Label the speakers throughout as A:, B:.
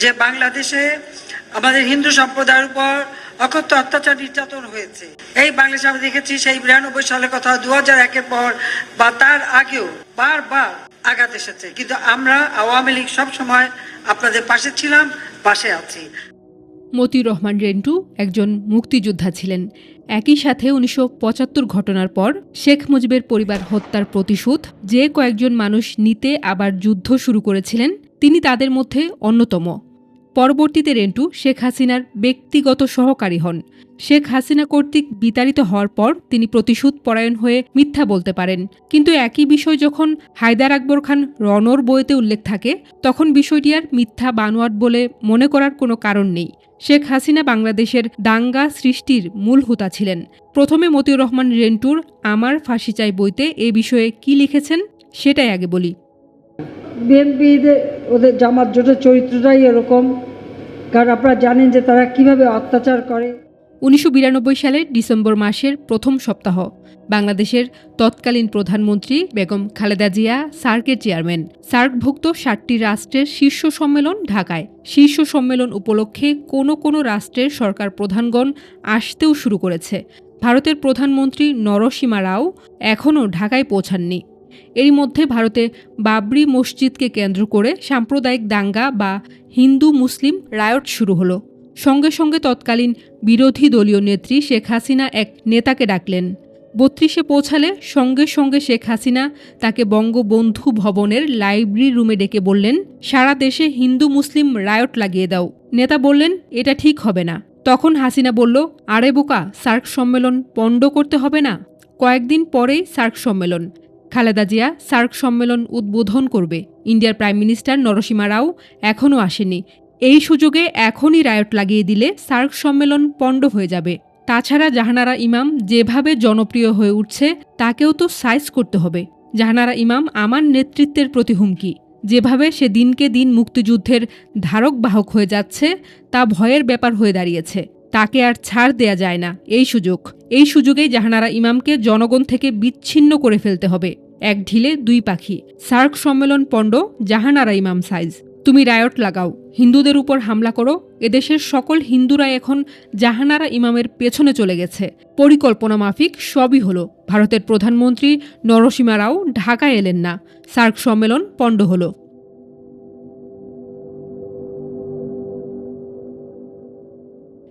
A: যে বাংলাদেশে আমাদের হিন্দু সম্প্রদায়ের উপর অকথ্য অত্যাচার নির্যাতন হয়েছে। এই বাংলাদেশে আমরা দেখেছি সেই বিরানব্বই সালের কথা দু হাজার একের পর বা তার আগেও বারবার আঘাত এসেছে। কিন্তু আমরা আওয়ামী লীগ সবসময় আপনাদের পাশে ছিলাম, পাশে আছি।
B: মতিউর রহমান রেন্টু একজন মুক্তিযোদ্ধা ছিলেন। একই সাথে উনিশশো পঁচাত্তর ঘটনার পর শেখ মুজিবের পরিবার হত্যার প্রতিশোধ, যে কয়েকজন মানুষ নিতে আবার যুদ্ধ শুরু করেছিলেন, তিনি তাদের মধ্যে অন্যতম। পরবর্তীতে রেন্টু শেখ হাসিনার ব্যক্তিগত সহকারী হন। শেখ হাসিনা কর্তৃক বিতাড়িত হওয়ার পর তিনি প্রতিশোধ পরায়ণ হয়ে মিথ্যা বলতে পারেন। কিন্তু একই বিষয় যখন হায়দার আকবর খান রনর বইতে উল্লেখ থাকে, তখন বিষয়টি আর মিথ্যা বানোয়াট বলে মনে করার কোনো কারণ নেই। শেখ হাসিনা বাংলাদেশের দাঙ্গা সৃষ্টির মূল হোতা ছিলেন। প্রথমে মতিউর রহমান রেন্টুর আমার ফাঁসি চাই বইতে এ বিষয়ে কি লিখেছেন সেটাই আগে বলি।
C: বিএনপি ওদের জামাত জোটের চরিত্রটাই এরকম। কারণ আপনারা জানেন যে তারা কীভাবে অত্যাচার করে।
B: উনিশশো বিরানব্বই সালের ডিসেম্বর মাসের প্রথম সপ্তাহ, বাংলাদেশের তৎকালীন প্রধানমন্ত্রী বেগম খালেদা জিয়া, সার্কের চেয়ারম্যান। সার্কভুক্ত ষাটটি রাষ্ট্রের শীর্ষ সম্মেলন ঢাকায়। শীর্ষ সম্মেলন উপলক্ষে কোনো কোনো রাষ্ট্রের সরকার প্রধানগণ আসতেও শুরু করেছে। ভারতের প্রধানমন্ত্রী নরসীমা রাও এখনও ঢাকায় পৌঁছাননি। এরই মধ্যে ভারতে বাবরি মসজিদকে কেন্দ্র করে সাম্প্রদায়িক দাঙ্গা বা হিন্দু মুসলিম রায়ট শুরু হলো। সঙ্গে সঙ্গে তৎকালীন বিরোধী দলীয় নেত্রী শেখ হাসিনা এক নেতাকে ডাকলেন। বত্রিশে পৌঁছালে সঙ্গে সঙ্গে শেখ হাসিনা তাকে বঙ্গবন্ধু ভবনের লাইব্রেরি রুমে ডেকে বললেন, সারা দেশে হিন্দু মুসলিম রায়ট লাগিয়ে দাও। নেতা বললেন, এটা ঠিক হবে না। তখন হাসিনা বলল, আরে বোকা, সার্ক সম্মেলন পণ্ড করতে হবে না? কয়েকদিন পরেই সার্ক সম্মেলন। খালেদা জিয়া সার্ক সম্মেলন উদ্বোধন করবে। ইন্ডিয়ার প্রাইম মিনিস্টার নরসীমা রাও এখনও আসেনি এই সুযোগে এখনই রায়ট লাগিয়ে দিলে সার্ক সম্মেলন পণ্ড হয়ে যাবে। তাছাড়া জাহানারা ইমাম যেভাবে জনপ্রিয় হয়ে উঠছে, তাকেও তো সাইজ করতে হবে। জাহানারা ইমাম আমার নেতৃত্বের প্রতি হুমকি। যেভাবে সে দিনকে দিন মুক্তিযুদ্ধের ধারক বাহক হয়ে যাচ্ছে, তা ভয়ের ব্যাপার হয়ে দাঁড়িয়েছে। তাকে আর ছাড় দেয়া যায় না। এই সুযোগ। এই সুযোগেই জাহানারা ইমামকে জনগণ থেকে বিচ্ছিন্ন করে ফেলতে হবে। এক ঢিলে দুই পাখি। সার্ক সম্মেলন পণ্ড জাহানারা ইমাম সাইজ। তুমি রায়ট লাগাও। হিন্দুদের উপর হামলা করো। এদেশের সকল হিন্দুরা এখন জাহানারা ইমামের পেছনে চলে গেছে। পরিকল্পনা মাফিক সবই হলো। ভারতের প্রধানমন্ত্রী নরসীমা রাও ঢাকায় এলেন না। সার্ক সম্মেলন পণ্ড হলো।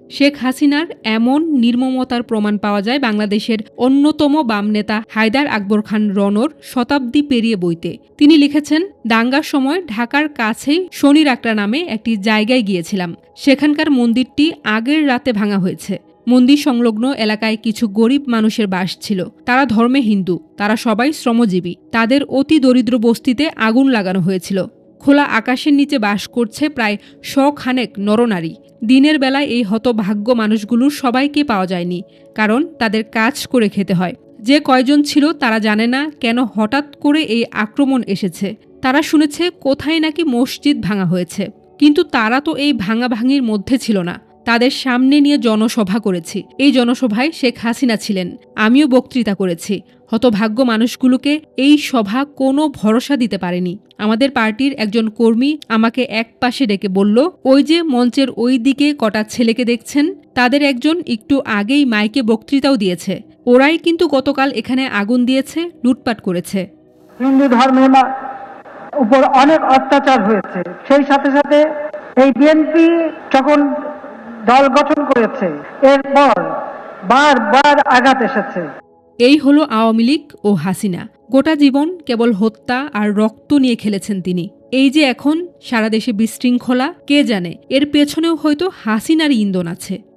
B: শেখ হাসিনার এমন নির্মমতার প্রমাণ পাওয়া যায় বাংলাদেশের অন্যতম বাম নেতা হায়দার আকবর খান রনর শতাব্দী পেরিয়ে বইতে। তিনি লিখেছেন, দাঙ্গার সময় ঢাকার কাছেই শনির আকড়া নামে একটি জায়গায় গিয়েছিলাম। সেখানকার মন্দিরটি আগের রাতে ভাঙা হয়েছে। মন্দির সংলগ্ন এলাকায় কিছু গরিব মানুষের বাস ছিল। তারা ধর্মে হিন্দু, তারা সবাই শ্রমজীবী। তাদের অতি দরিদ্র বস্তিতে আগুন লাগানো হয়েছিল। খোলা আকাশের নিচে বাস করছে প্রায় শখানেক নরনারী। দিনের বেলায় এই হতভাগ্য মানুষগুলোর সবাইকে পাওয়া যায়নি, কারণ তাদের কাজ করে খেতে হয়। যে কয়জন ছিল তারা জানে না কেন হঠাৎ করে এই আক্রমণ এসেছে। তারা শুনেছে, কোথায় নাকি মসজিদ ভাঙা হয়েছে। কিন্তু তারা তো এই ভাঙাভাঙির মধ্যে ছিল না। তাদের সামনে নিয়ে জনসভা করেছি। এই জনসভায় শেখ হাসিনা ছিলেন। আমিও বক্তৃতা করেছি। হতভাগ্য মানুষগুলোকে এই সভা কোনো ভরসা দিতে পারেনি। আমাদের পার্টির একজন কর্মী আমাকে এক পাশে ডেকে বলল, ওই যে মঞ্চের ওই দিকে কটা ছেলেকে দেখছেন? তাদের একজন একটু আগেই মাইকে বক্তৃতাও দিয়েছে। ওরাই কিন্তু গতকাল এখানে আগুন দিয়েছে, লুটপাট করেছে।
C: হিন্দু ধর্মের উপর অনেক অত্যাচার হয়েছে। সেই সাথে সাথে এই বিএনপি যখন দল গঠন করেছে। এরপর বারবার আঘাত এসেছে।
B: এই হলো আওয়ামী লীগ ও হাসিনা। গোটা জীবন কেবল হত্যা আর রক্ত নিয়ে খেলেছেন তিনি। এই যে এখন, সারা দেশে বিশৃঙ্খলা, কে জানে? এর পেছনেও হয়তো হাসিনার ইন্ধন আছে।